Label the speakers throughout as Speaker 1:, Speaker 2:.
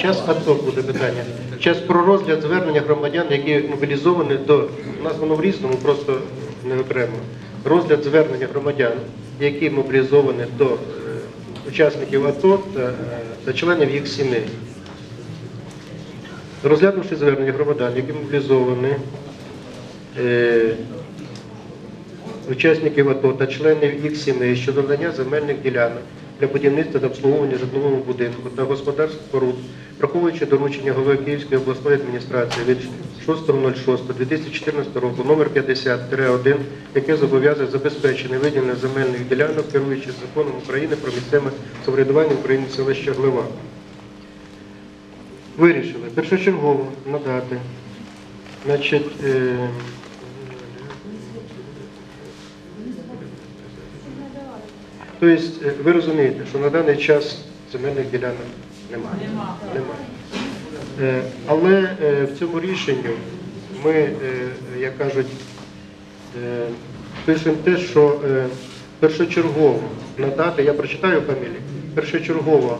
Speaker 1: Час АТО буде питання. Час про розгляд звернення громадян, які мобілізовані до у нас воно в різному, просто не окремо. Розгляд звернення громадян, які мобілізовані до е, учасників АТО та, е, та членів їх сімей. Розглянувши звернення громадян, які мобілізовані е, учасників АТО та членів їх сімей щодо надання земельних ділянок для будівництва та обслуговування житлового будинку та господарств споруд, враховуючи доручення голови Київської обласної адміністрації від 6.06.2014 року номер 50-1, яке зобов'язує забезпечення виділення земельних ділянок, керуючи законом України про місцеве самоврядування України селища Глива. Вирішили першочергово надати значить, е, Тобто е, ви розумієте, що на даний час земельних ділянок немає. Немає. Е, Але е, в цьому рішенні ми, як кажуть, пишемо те, що першочергово надати, я прочитаю фамілії, першочергово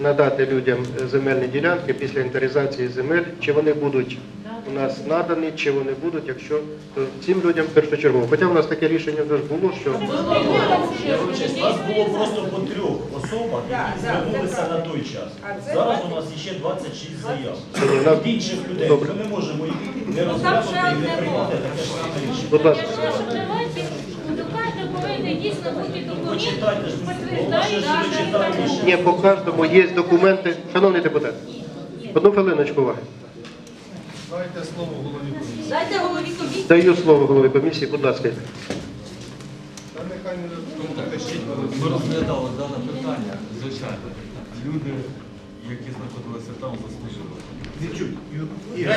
Speaker 1: надати людям е, земельні ділянки після інвентаризації земель, чи вони будуть у нас надані, чи вони будуть, якщо то цим людям першочергово. Хоча в нас таке рішення вже ж було, що
Speaker 2: вибачаюсь, нас було просто по трьох особах, які звернулися на той час. Зараз у нас ще 26 заяв. Від інших людей ми не можемо їх не розглянути і не приймати таке ж саме рішення.
Speaker 1: Будь ласка.
Speaker 3: Давайте, ну, кожен
Speaker 2: ви.
Speaker 1: Ні, по кожному є документи. Шановний депутат, одну хвилиночку уваги.
Speaker 4: Дайте слово голові комісії.
Speaker 5: Дайте голові комісії.
Speaker 1: Даю слово голові комісії, будь ласка.
Speaker 4: Та нехай не
Speaker 6: Ми розглядали дане питання, звичайно. Люди, які знаходилися там, заслужили.
Speaker 7: Е,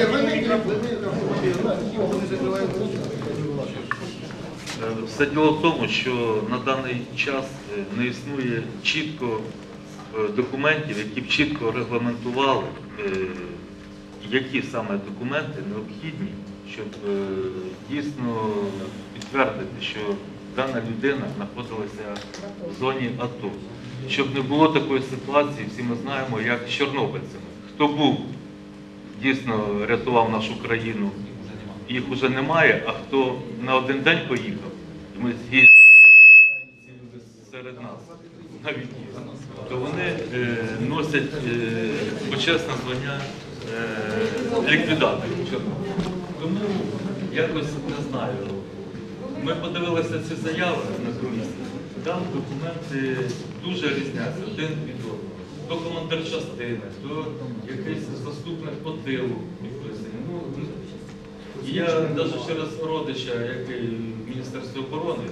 Speaker 7: Все діло в тому, що на даний час е, не існує чітко е, документів, які б чітко регламентували, е, які саме документи необхідні, щоб е, дійсно підтвердити, що дана людина знаходилася в зоні АТО. Щоб не було такої ситуації, всі ми знаємо, як з чорнобильцями. Хто був дійсно рятував нашу країну, їх вже немає, а хто на один день поїхав, ми ці люди серед нас, навіть є, то вони е, носять е, почесне звання е, ліквідаторів. Тому якось не знаю. Ми подивилися ці заяви на комісії. Там документи дуже різняться один від одного. То командир частини, то якийсь заступник по тилу я навіть через родича, який в Міністерстві оборони,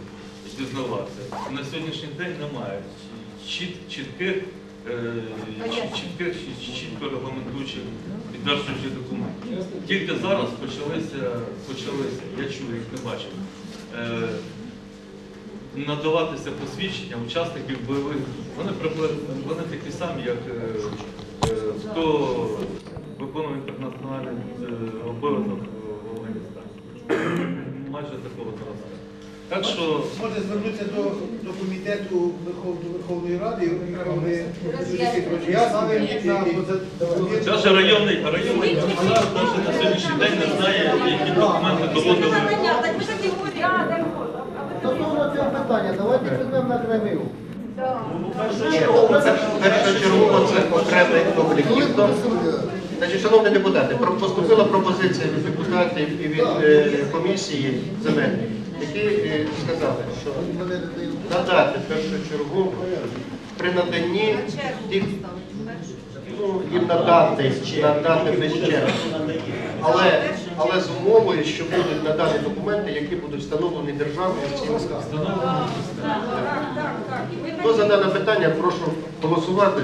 Speaker 7: дізнавався. На сьогоднішній день немає чіт- чітких, е, чітких, чітко регламентуючих підтверджуючих документів. Тільки зараз почалися, почалися, я чую, їх не бачив, е, надаватися посвідчення учасників бойових дій. Вони приблизно вони такі самі, як е, хто виконує інтернаціональний обов'язок. Майже такого зразка. Так що
Speaker 8: Можна звернутися до, до комітету Верхов- до Верховної Ради, і ми роз'яснення.
Speaker 7: Навіть районний, районний комісар навіть на сьогоднішній день не знає, які документи доводили.
Speaker 5: Так ми так і.
Speaker 9: Стосовно цього питання, давайте візьмемо на крививу.
Speaker 1: Першочергово це окремий конфлікт. Значить, шановні депутати, поступила пропозиція від депутатів і від е, комісії земельної, які е, сказали, що надати першочергово при наданні тих, ну, їм надати, надати без черги. Але, але з умовою, що будуть надані документи, які будуть встановлені державою в цій. Хто за дане питання, прошу голосувати.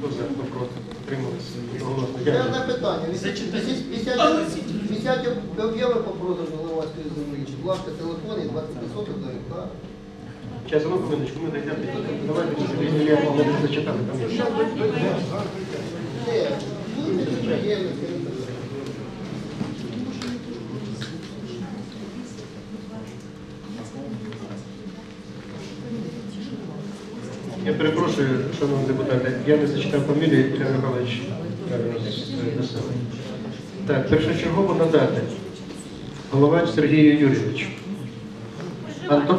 Speaker 1: Хто за,
Speaker 9: Це одне питання. Висять- Висять об'яви по продажу Ливацької землі. Чи, будь ласка, і 20 соток до гектара.
Speaker 1: Зараз, одну хвилиночку, ми дійдемо. Давайте, я могла зачитати. Там є.
Speaker 9: Де? Спілкуємося з підприємцями.
Speaker 1: Я перепрошую, шановні депутати, я не зачитав фамілію Ілля Михайлович правильно. Так, першочергово надати Головач Сергію Юрійовичу. Антон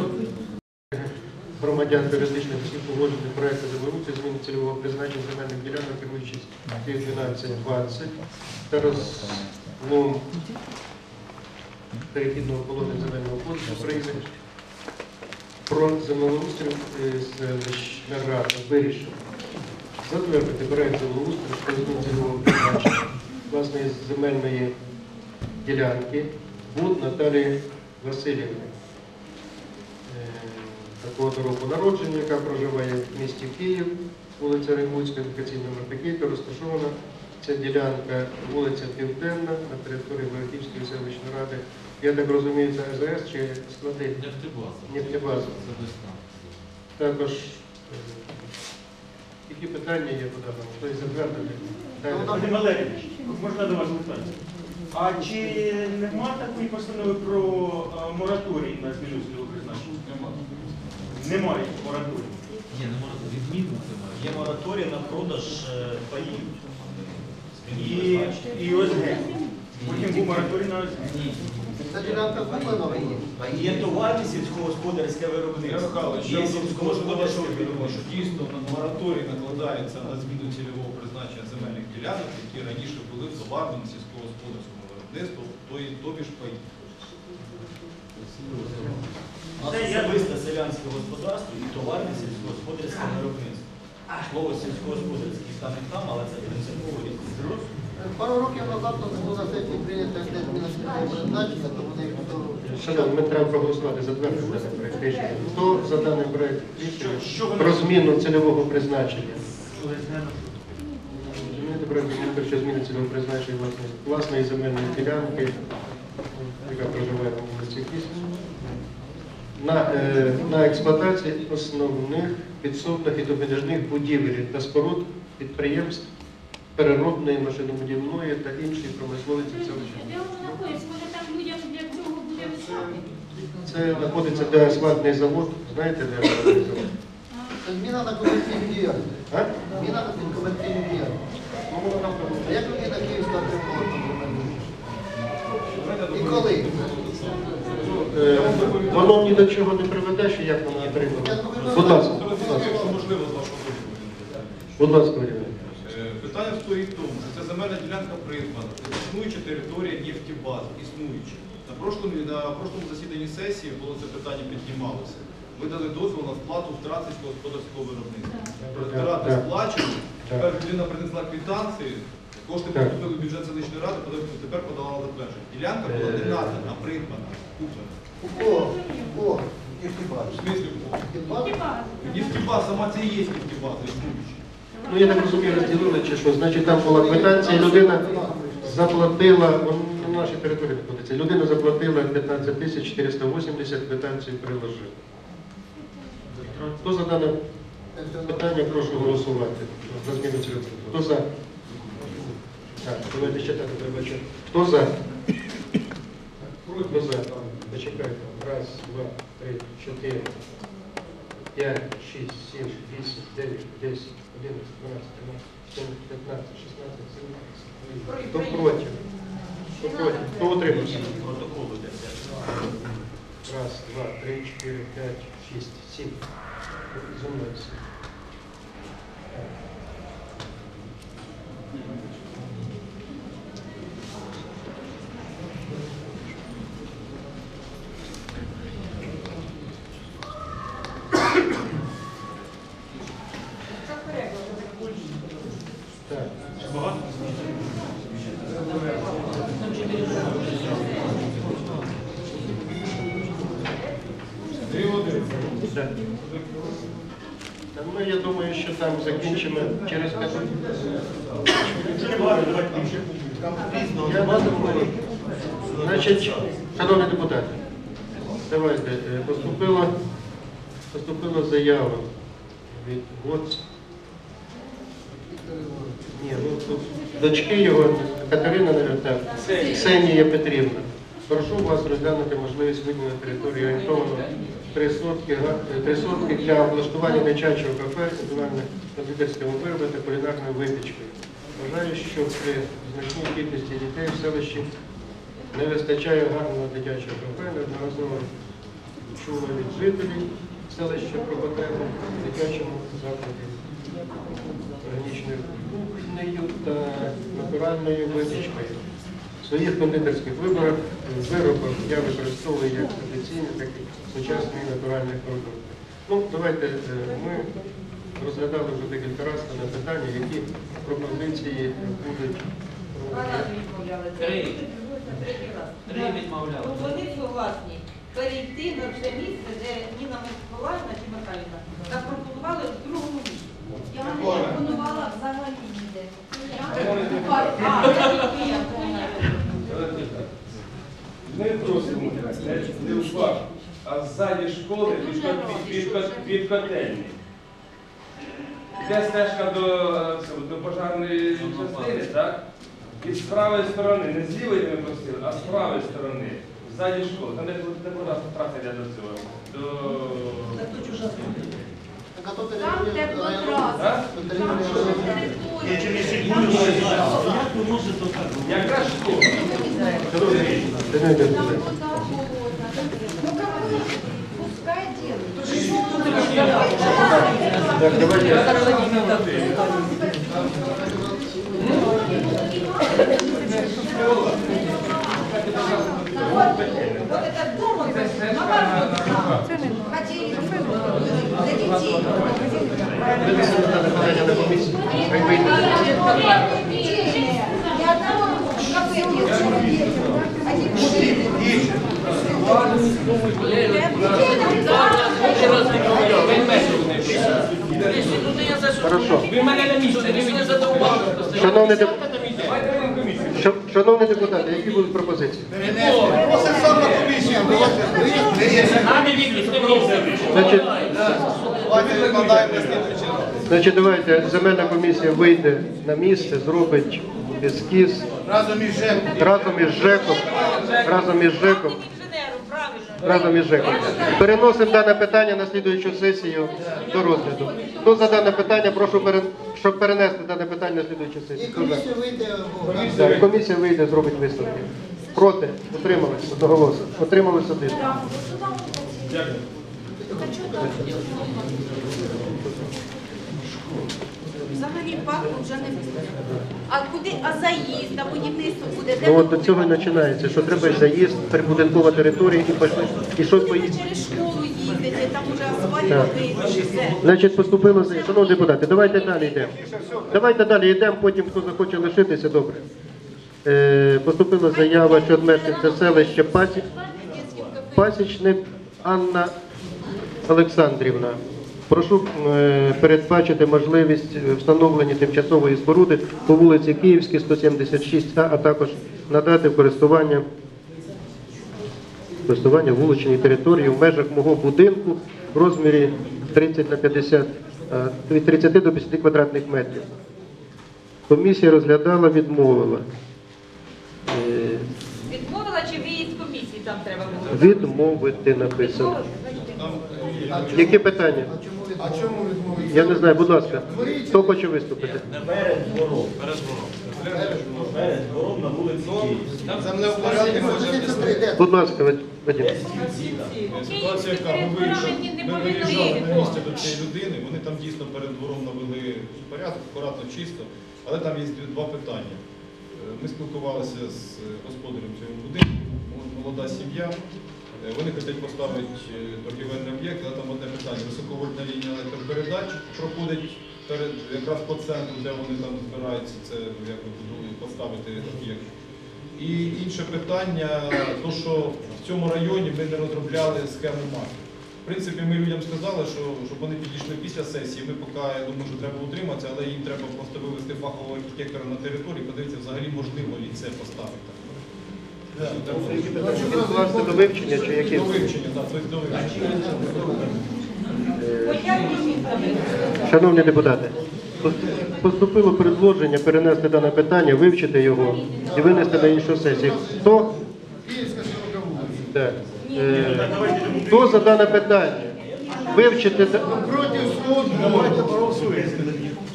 Speaker 1: громадян юридичних осіб погоджені проекту землеустрою зміни цільового призначення земельних ділянок керуючись 1220 та розлом перехідного положення земельного кодексу України про землеустрій е, селищна рада вирішив затвердити проект землеустрою зміну цільового призначення власної земельної ділянки Буд Наталії Васильівни. Е, Такого року народження, яка проживає в місті Київ, вулиця Римбуцька, локаційна номер розташована ця ділянка вулиця Південна на території Воротівської селищної ради. Я так розумію, це АЗС чи склади?
Speaker 6: Нефтебаза.
Speaker 1: Нефтебаза.
Speaker 6: Це весна.
Speaker 1: Також е, які питання є по даному? Хтось затвердити? Далі.
Speaker 2: Валерійович, можна до вас питання? А чи нема такої постанови про е, мораторій на зміну цільового призначення? Немає мораторію.
Speaker 6: Ні, не можна відміну це має.
Speaker 2: Є мораторій на продаж е, паїв і, і ОСГ. Потім був мораторій на ОСГ.
Speaker 9: Ділянка куплена?
Speaker 2: Є товарне сільськогосподарське виробництво. Є сільськогосподарське виробництво.
Speaker 4: дійсно на мораторій накладається на зміну цільового призначення земельних ділянок, які раніше були в товарному сільськогосподарському і тобі ж паї.
Speaker 2: Це особисте селянське господарство і товарне сільськогосподарське виробництво. Слово сільськогосподарське там і там, але це принципово різниця.
Speaker 9: Пару років назад у нас було на сесії прийнято призначення, то вони хто
Speaker 1: Шановні, ми треба проголосувати за даний рішення. Хто за даний проект рішення про зміну цільового призначення? Змінити проект рішення, що зміни цільового призначення власної, власної земельної ділянки, яка проживає на вулиці на, е, на експлуатації основних підсобних і допоміжних будівель та споруд підприємств переробної, машинобудівної та іншої промисловості селища.
Speaker 3: Де воно знаходиться? Може там людям для цього буде високо?
Speaker 1: Це знаходиться де асфальтний завод. Знаєте, де асфальтний завод?
Speaker 9: Це зміна на комерційну діяльність.
Speaker 1: А?
Speaker 9: На комерційну діяльність.
Speaker 1: Ну,
Speaker 9: А як Київська отримала там земельну? І коли?
Speaker 1: Е, Воно ні до чого не приведе, що як воно отримано. Будь ласка, будь ласка. Будь ласка, Валерій.
Speaker 4: Питання стоїть в тому, що це земельна ділянка придбана, це існуюча територія нефтебаз, існуюча. На прошлому, на прошлому засіданні сесії було це питання піднімалося. Ви дали дозвіл на сплату втрат сільськогосподарського виробництва. Втрати
Speaker 1: Так.
Speaker 4: сплачені, тепер людина принесла квитанції, кошти поступили в бюджет селищної ради, тепер подала на затвердження. Ділянка була не надана, а придбана, куплена.
Speaker 9: У кого? У кого?
Speaker 4: В смислі, у кого?
Speaker 9: Нефтебаз?
Speaker 4: нефтебаз, сама це і є нефтебаз, існуюча.
Speaker 1: Ну я так розумію, розділили чи що. Значить, там була квитанція, людина заплатила, он на нашій території знаходиться. Людина заплатила 15 тисяч 480, квитанцію приложила. Хто за дане питання, прошу голосувати. За зміну цільового. Хто за? Так, давайте ще так треба. Хто за? Хто за? Почекайте. Раз, два, три, чотири, п'ять, шість, сім, вісім, дев'ять, десять, одинадцять, дванадцять, тринадцять, п'ятнадцять, шістнадцять, сімнадцять. Хто проти? Хто проти? Хто утримався?
Speaker 2: Протоколу йдеться.
Speaker 1: Раз, два, три, чотири, п'ять, шість, сім. Зі поступила, поступила заява від ГОЦ Ні, ну тут дочки його Катерина Невертен, Ксенія Петрівна. Прошу вас розглянути можливість виділення території орієнтовано 3 сотки, га- 3 сотки для облаштування дитячого кафе, індивідуальним кондитерськими виробами та кулінарною випічкою. Вважаю, що при значній кількості дітей в селищі не вистачає гарного дитячого кафе, неодноразово чули від жителів селища в дитячому закладі органічною кухнею та натуральною випічкою. В своїх кондитерських виборах виробах я використовую як традиційні, так і сучасні натуральні продукти. Ну, давайте е, ми розглядали вже декілька разів на питання, які пропозиції будуть.
Speaker 5: Три. Три відмовляли. Вони согласні перейти на це місце, де Ніна Миколаївна чи Михайлівна запропонували в другому місці.
Speaker 3: Я не пропонувала взагалі ніде.
Speaker 10: Ми просимо не, не в парк, а ззаді школи під, під, під, під котельні. Де стежка до, е, до пожарної частини, так? І з правої сторони, не з лівої ми просили, а з правої сторони, ззаді школи. Там де, траса йде до цього. До...
Speaker 9: Так, а то
Speaker 3: Там
Speaker 9: територія
Speaker 3: теплотрас.
Speaker 10: Так? Якраз школа.
Speaker 3: Пускай делают.
Speaker 5: Вот этот дом, он хотели для детей.
Speaker 1: На.
Speaker 5: Ни одного кафе нет. Один мужчина.
Speaker 1: Хорошо.
Speaker 10: Ви мене на місці, ви мене задовбали.
Speaker 1: Шановний деп-
Speaker 10: Давайте ви комісію.
Speaker 1: Ш- Шановні депутати, які будуть пропозиції? Значить, значить, давайте земельна комісія вийде на місце, зробить ескіз
Speaker 8: разом із ЖЕКом.
Speaker 1: разом із ЖЕКом, разом із ЖЕКом. Разом із ЖЕКом. Переносимо дане питання на слідуючу сесію до розгляду. Хто за дане питання, прошу перен- щоб перенести дане питання на слідуючу
Speaker 9: І
Speaker 1: сесію. Хто за?
Speaker 9: комісія вийде в
Speaker 1: Так, комісія вийде, зробить висновки. Проти, утрималися, одноголосно. Утрималися один.
Speaker 5: Взагалі парку вже не буде. А куди, а заїзд, а будівництво буде? Де
Speaker 1: Ну от до цього і починається, що треба заїзд, прибудинкова територія і пішли. І що
Speaker 5: будемо
Speaker 1: поїхати.
Speaker 5: через школу їздити, там уже асфальт все.
Speaker 1: Значить, поступило за шановні депутати, давайте далі йдемо. Давайте далі йдемо, потім хто захоче лишитися, добре. Е, поступила заява від мешканця селища Пасіч, Пасічник Анна Олександрівна. Прошу е, передбачити можливість е, встановлення тимчасової споруди по вулиці Київській, 176А, а також надати в користування користування вуличної території в межах мого будинку в розмірі 30 на 50, е, від 30 до 50 квадратних метрів. Комісія розглядала, відмовила.
Speaker 5: Відмовила чи виїзд комісії там треба було?
Speaker 1: Відмовити написано. Які питання?
Speaker 8: А чому відмовити?
Speaker 1: Я не знаю, будь ласка, хто хоче виступити? Перед двором.
Speaker 4: Землеупорядки може
Speaker 9: Позиція прийде.
Speaker 1: Будь ласка, Вадим.
Speaker 4: Ситуація яка, ми виїжджали, ми виїжджали на місце до цієї людини, вони там дійсно перед двором навели порядок, акуратно, чисто, але там є два питання. Е, Ми спілкувалися з е, господарем цього будинку, молода сім'я. Е, Вони хочуть поставити е, торгівельний об'єкт, але там одне питання. Високовольтна лінія електропередач проходить перед, якраз по центру, де вони там збираються це як ви поставити об'єкт. І інше питання, то що в цьому районі ми не розробляли схему маски. В принципі, ми людям сказали, що щоб вони підійшли після сесії. Ми поки я думаю, що треба утриматися, але їм треба просто вивести фахового архітектора на території, подивитися, взагалі можливо лі це поставити.
Speaker 1: До вивчення чи які?
Speaker 4: До вивчення?
Speaker 1: Шановні депутати, Поступило предложення перенести дане питання, вивчити його і винести на іншу сесію. Хто? Е, Хто за дане питання? Вивчити да-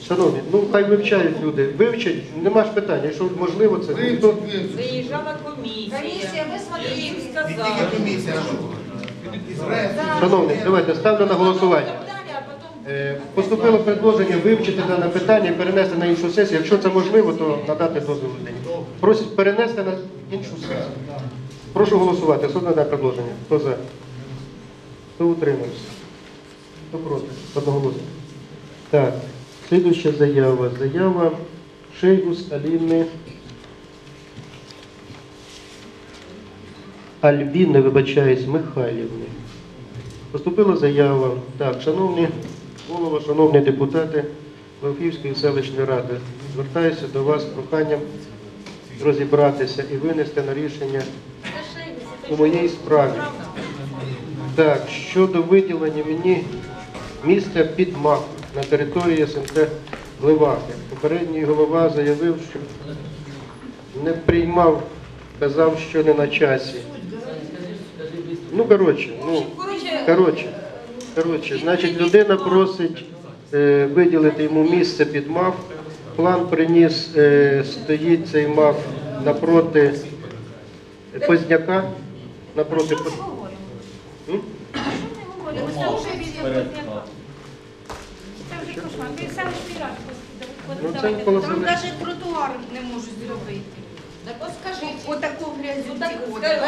Speaker 1: Шановні, ну хай вивчають люди. Вивчать, нема ж питання. Якщо можливо, це
Speaker 5: Виїжджала комісія.
Speaker 3: Комісія, ви смотрите.
Speaker 5: Їм сказали.
Speaker 8: комісія.
Speaker 1: Шановні, давайте ставлю на голосування. Е, Поступило предложення вивчити дане питання і перенести на іншу сесію. Якщо це можливо, то надати дозвіл людині. Просять перенести на іншу сесію. Прошу голосувати. За дане предложення? Хто за? Хто утримався? Хто проти? Одноголосно. Так, слідуюча заява. Заява Шейгус Аліни. Альбіни, вибачаюсь, Михайлівни. Поступила заява. Так, шановні голова, шановні депутати Левківської селищної ради, звертаюся до вас з проханням розібратися і винести на рішення у моїй справі. Так, щодо виділення мені місця під МАК на території СМТ Леваки. Попередній голова заявив, що не приймав, казав, що не на часі. Ну, коротше, ну.
Speaker 5: Коротше,
Speaker 1: Коротше, значить, людина просить е, виділити йому місце під МАФ. План приніс, е, стоїть цей МАФ напроти Позняка, напроти Поз- М? Ну, це
Speaker 3: Там навіть тротуар не можуть зробити.
Speaker 5: так от скажіть.
Speaker 3: Отаку грязю
Speaker 5: Ну, так,
Speaker 3: ці
Speaker 5: скажіть,
Speaker 3: ходять.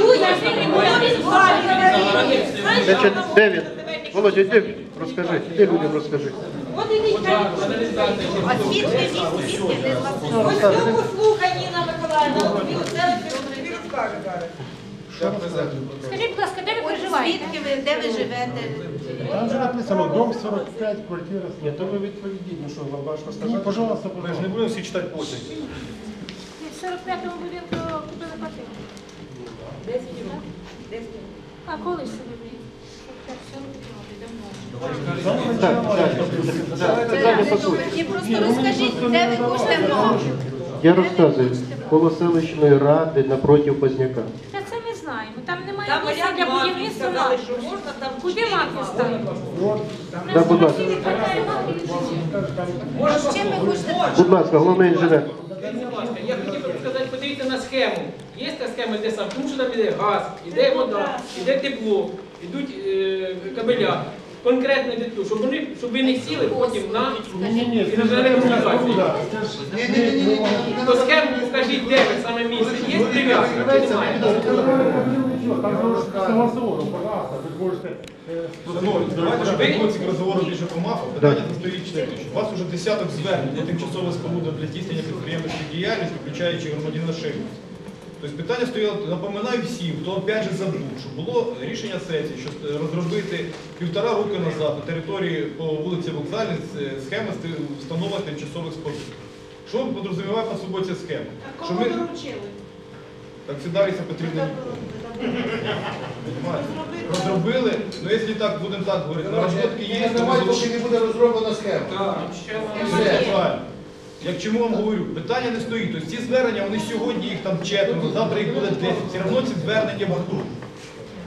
Speaker 1: Ну, Значить, де він? Володя, йди, розкажи, іди людям розкажи.
Speaker 3: А він, звідки не злапав?
Speaker 5: Ось цьому слухай, Ніна Миколаївна, він це розкаже зараз.
Speaker 3: Скажіть, будь ласка, де ви проживаєте? Звідки ви, де ви живете?
Speaker 11: Там же написано дом 45, квартира.
Speaker 1: Ні, то ви відповідіть, ну що, вам важко
Speaker 11: Ну,
Speaker 1: сказати?
Speaker 11: пожалуйста,
Speaker 4: Ми ж не будемо всі читати потім.
Speaker 3: В 45-му будинку купили квартиру. А коли ж це ви? Так, 45 давно.
Speaker 1: Так, так, так, далі по суті.
Speaker 3: І просто розкажіть, де ви мову.
Speaker 1: Я розказую, коло селищної ради напроти Позняка.
Speaker 3: Це. Там місця для будівництва
Speaker 5: сказали, що можна там
Speaker 3: Куди мафію ставити?
Speaker 1: Да, будь ласка.
Speaker 3: Ви хочете?
Speaker 1: Будь ласка, головний інженер.
Speaker 12: Будь ласка, я хотів би сказати, подивіться на схему. Є та схема, де сам, тому що там іде газ, іде вода, іде тепло, ідуть е, кабеля. Конкретно йде тут, щоб вони, щоб ви не сіли потім на інженерну То схему покажіть, де ви саме місце. Є прив'язка, чи немає?
Speaker 11: Там согласовано, пожалуйста, ви можете... е,
Speaker 4: Шановні, давайте, щоб не було цих розговорів більше по МАФу, питання стоїть чотири. У вас вже десяток звернень до тимчасової споруди для здійснення підприємницької діяльності, включаючи громадянина Шейгу. Тобто питання стояло, напоминаю всім, хто опять же забув, що було рішення сесії, що е, розробити півтора роки назад на території по вулиці Вокзальній е, схеми ст- встановлення тимчасових споруд. Що підрозуміває по собою ця схема? Що ми... Так це Дар'я Петрівна Понимаєте? Розробили, ну якщо так будемо так говорити, наработки є, то ми
Speaker 8: поки не буде розроблена схема.
Speaker 4: Все, правильно. Як чому вам говорю, питання не стоїть. Тобто ці звернення, вони сьогодні їх там четверо, завтра їх буде 10. Все одно ці звернення будуть.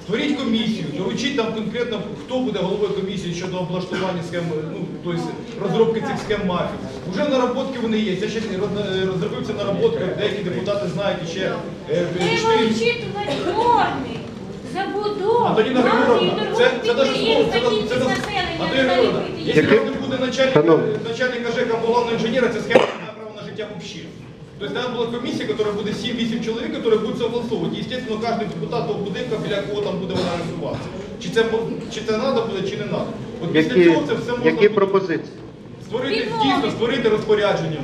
Speaker 4: Створіть комісію, доручіть там конкретно, хто буде головою комісії щодо облаштування схем, ну, тобто розробки цих схем мафії. Уже наработки вони є. Я ще роз- розробив наработки, деякі депутати знають і ще е,
Speaker 3: Треба
Speaker 4: чотири
Speaker 3: вчитувати норми, забудов,
Speaker 4: Антоніна
Speaker 3: мафії,
Speaker 4: Григоровна, це, це наш
Speaker 3: підприємств,
Speaker 4: це, це, це,
Speaker 3: населення
Speaker 4: Антоніна Григоровна,
Speaker 3: належить.
Speaker 4: якщо не буде начальника, начальника ЖЕКа головного інженера, ця схема має права на життя взагалі. Тобто там була комісія, яка буде 7-8 чоловік, які будуть согласовувати. І, звісно, кожен депутат того будинку, біля кого там буде вона рисуватися. Чи це, чи це треба буде, чи не треба. От після
Speaker 1: Які,
Speaker 4: цього це все можна
Speaker 1: які
Speaker 4: буде
Speaker 1: пропозиції?
Speaker 4: створити, дійсно створити розпорядження.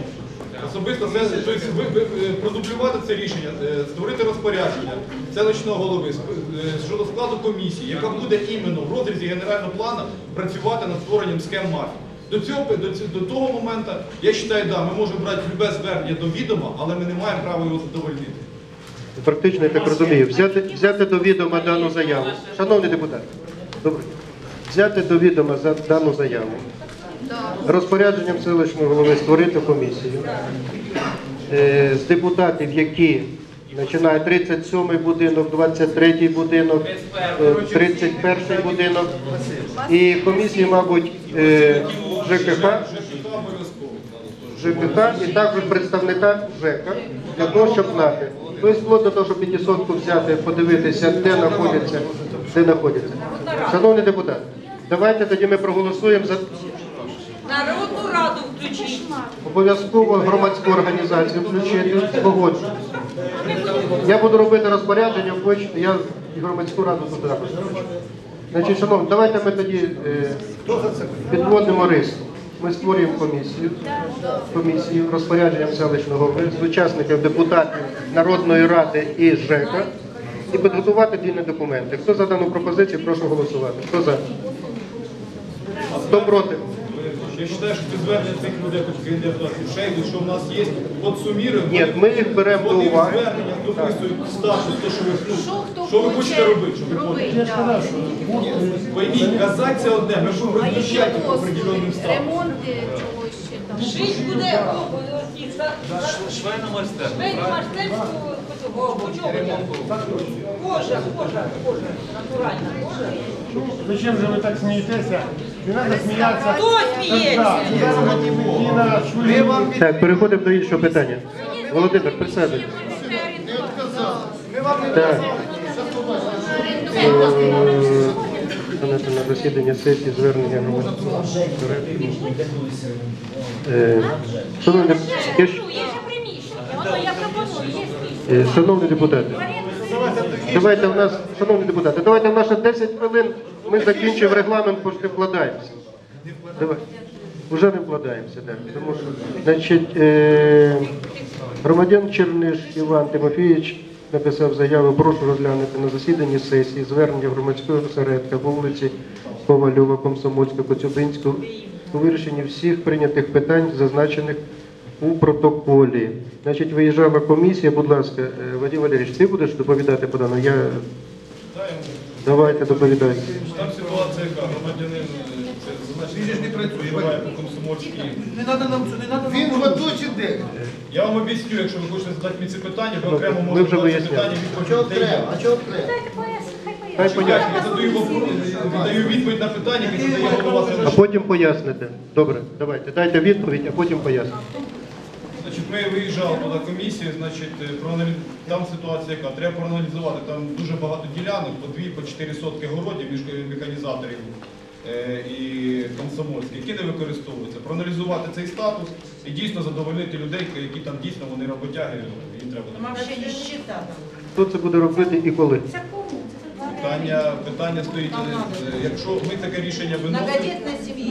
Speaker 4: Особисто це, тобто, ви, ви, продублювати це рішення, е, створити розпорядження селищного голови сп- е, щодо складу комісії, яка буде іменно в розрізі генерального плану працювати над створенням схем мафії. До цього до, ць- до того моменту, я вважаю, да, ми можемо брати любе звернення до відома, але ми не маємо права його задовольнити.
Speaker 1: Практично, я так розумію, взяти, взяти до відома дану заяву. Шановні депутати, добре. взяти до відома за дану заяву, розпорядженням селищного голови створити комісію е, з депутатів, які починає 37-й будинок, 23-й будинок, е, 31-й будинок. І комісії, мабуть, е, ЖКХ, ЖКХ і також представника ЖЕКа для того, щоб знати. Тобто, вплоть до того, щоб п'ятисотку взяти, подивитися, де знаходяться, де знаходяться. Шановні депутати, давайте тоді ми проголосуємо за
Speaker 5: Народну раду включіть.
Speaker 1: обов'язково громадську організацію включити, погоджую. Я буду робити розпорядження, я і громадську раду включу. Значить, шановні, давайте ми тоді е, підводимо рис. Ми створюємо комісію, комісію розпорядженням селищного голови з учасників депутатів Народної ради і ЖЕКа і підготувати дільні документи. Хто за дану пропозицію, прошу голосувати. Хто за? Хто проти?
Speaker 4: Я вважаю, що це звернення цих людей, хоч кандидатів шейду, що в нас є, підсуміруємо.
Speaker 1: Ні, ми їх беремо до уваги.
Speaker 4: зверненнях дописують статус, то, що ви, ну,
Speaker 3: Що хто
Speaker 4: що ви
Speaker 3: хоче
Speaker 4: хочете робити, щоб ви
Speaker 3: робити,
Speaker 4: поняли.
Speaker 3: да.
Speaker 4: Пойміть, казати це одне, ми будемо
Speaker 3: А які
Speaker 4: розміщати по
Speaker 3: послуги?
Speaker 4: определенним статусам.
Speaker 3: Ремонт е, чогось ще там.
Speaker 5: Жить буде око, оці, за- за-
Speaker 6: Швейна майстерня, правильно?
Speaker 5: цього? Кожа, кожа, кожа, натуральна кожа.
Speaker 11: Зачем же ви так смієтеся? Не треба сміятися.
Speaker 5: Хто сміється?
Speaker 1: Так, переходимо до іншого питання. Володимир, присядьте. Так. Е, Винести на засідання сесії звернення. Е, Шановні, я ж-
Speaker 3: є приміщення, воно я пропоную, є список.
Speaker 1: е, шановні депутати, давайте в нас, шановні депутати, давайте в нас ще 10 хвилин, ми закінчимо регламент, бо ж вкладаємося. Давай. Уже не вкладаємося, так. Тому що, значить, е, громадян Черниш Іван Тимофійович написав заяву, прошу розглянути на засіданні сесії звернення громадського осередка по вулиці Ковальова, Комсомольська, Коцюбинського у вирішенні всіх прийнятих питань, зазначених у протоколі. Значить, виїжджала комісія, будь ласка, е, Вадим Валерійович, ти будеш доповідати по даному? Я... Давайте доповідайте.
Speaker 4: Там ситуація яка, громадянин, е, значить, він ж не працює, буває по комсомольській.
Speaker 8: Не треба нам це, не треба Він в АТО чи де?
Speaker 4: Я вам об'ясню, якщо ви хочете задати мені ці питання, ви
Speaker 1: Ну,
Speaker 4: окремо
Speaker 1: ми
Speaker 4: можете
Speaker 1: вже
Speaker 4: задати
Speaker 1: виясняли.
Speaker 4: питання,
Speaker 8: А чого
Speaker 4: відповідь
Speaker 8: треба? А чого треба?
Speaker 3: Хай поясню.
Speaker 1: поясню.
Speaker 4: Я задаю вопрос, даю відповідь на питання, яке задає голова
Speaker 1: А потім поясните. Добре, давайте. Дайте відповідь, а потім поясните.
Speaker 4: Ми виїжджали туди комісії, значить, е, проаналіз... там ситуація яка, треба проаналізувати, там дуже багато ділянок, по 2 по 4 сотки городів між механізаторів е, і комсомольських, які не використовуються. Проаналізувати цей статус і дійсно задовольнити людей, які там дійсно вони роботяги, їм треба.
Speaker 1: Хто це буде робити і коли?
Speaker 4: Питання, питання стоїть, е, якщо ми таке рішення виносимо,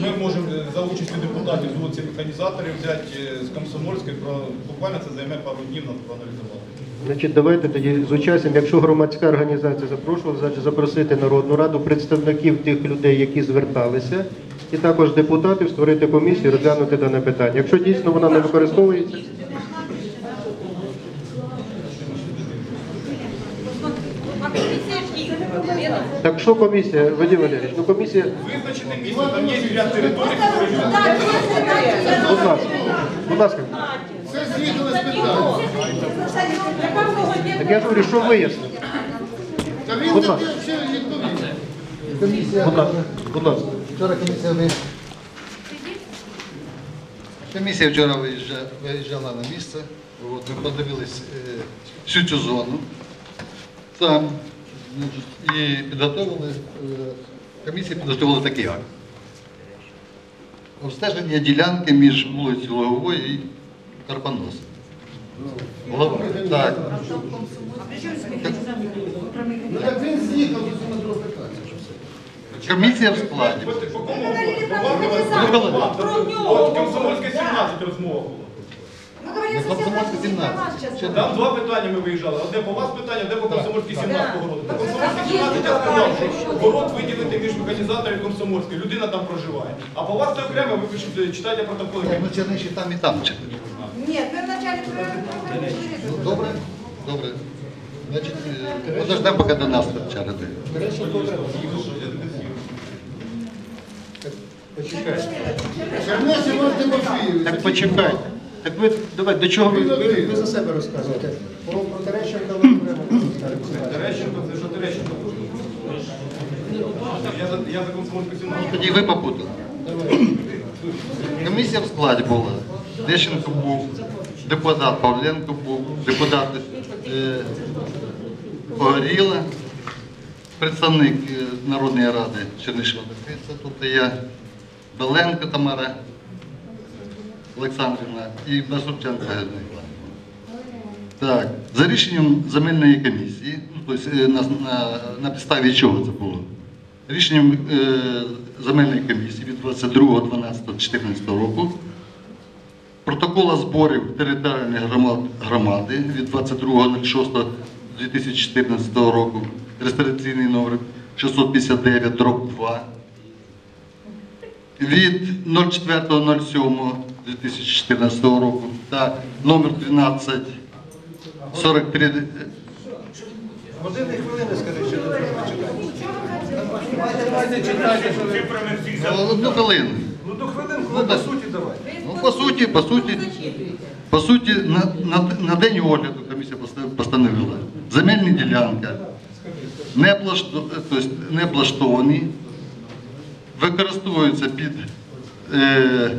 Speaker 4: ми можемо за участю депутатів з вулиці механізаторів взяти е, з комсомольської, про буквально це займе пару днів на проаналізувати.
Speaker 1: Значить, давайте тоді з участям, якщо громадська організація запрошувала, значить запросити Народну Раду, представників тих людей, які зверталися, і також депутатів створити комісію, розглянути дане питання. Якщо дійсно вона не використовується,
Speaker 5: А комісія ж їх.
Speaker 1: Так що комісія, Вадим Валерійович, ну комісія,
Speaker 4: Визначене місце, там є ряд територій, які
Speaker 1: будь ласка, будь ласка.
Speaker 8: Це з'їхали з питання.
Speaker 1: Так я ж говорю, що вияснити?
Speaker 8: Та він
Speaker 1: Будь ласка.
Speaker 8: ще.
Speaker 9: Комісія,
Speaker 1: Будь ласка, будь ласка.
Speaker 9: вчора комісія ви... Комісія вчора виїжджа- виїжджала на місце, от, ми подивились е, всю цю зону. Там значить, і підготовили, е, комісія підготовила такий акт. Обстеження ділянки між вулицею Логовою і Карпонос. Голова. Так.
Speaker 8: Ну так він з'їхав до цього другого.
Speaker 9: Комісія в складі.
Speaker 4: По по кому?
Speaker 5: Про нього.
Speaker 4: От Комсомольська 17 розмова була.
Speaker 9: Не Комсомольська 17.
Speaker 4: Там два питання ми виїжджали. Одне по вас питання, одне по Комсомольській 17 городу. По Комсомольській 17 я сказав, що город виділити між механізаторів і Комсомольської. Людина там проживає. А по вас це окремо, ви пишете, читайте протоколи.
Speaker 9: Ну, Черниші там і там.
Speaker 5: Ні, ви вначалі про
Speaker 9: Ну, добре, добре. Значить, е, подождемо, поки до нас черга дойде.
Speaker 1: Почекайте. Так почекайте. Так ви давай, до чого ви, ви, ви за себе розказуєте? Про про Терещенка ви окремо розказуєте.
Speaker 4: Терещенко, це що Терещенко? Я за, я за.
Speaker 9: Тоді ви попутали. Комісія в складі була. Дещенко був, депутат Павленко був, депутат е, Погоріла, представник е, Народної ради Чернишева Докриця, тут і я, Беленко Тамара Олександрівна і Басурченко Галина. Так, за рішенням земельної комісії, ну, тобто на, на, на підставі чого це було? Рішенням е, земельної комісії від 22.12.14 року протокола зборів територіальної громад- громади від 22.06.2014 року, реєстраційний номер 659 дроб 2 від 04.07.2014 року та номер 1243
Speaker 8: Години хвилини, скажи, що
Speaker 9: Ну, Одну хвилину.
Speaker 8: Ну до хвилинку,
Speaker 9: Ну,
Speaker 8: по суті давайте.
Speaker 9: Ну, по суті, по суті, по суті, на, на, на день огляду комісія постановила. Земельні ділянка не, облашто- тобто не облаштовані, використовуються під е,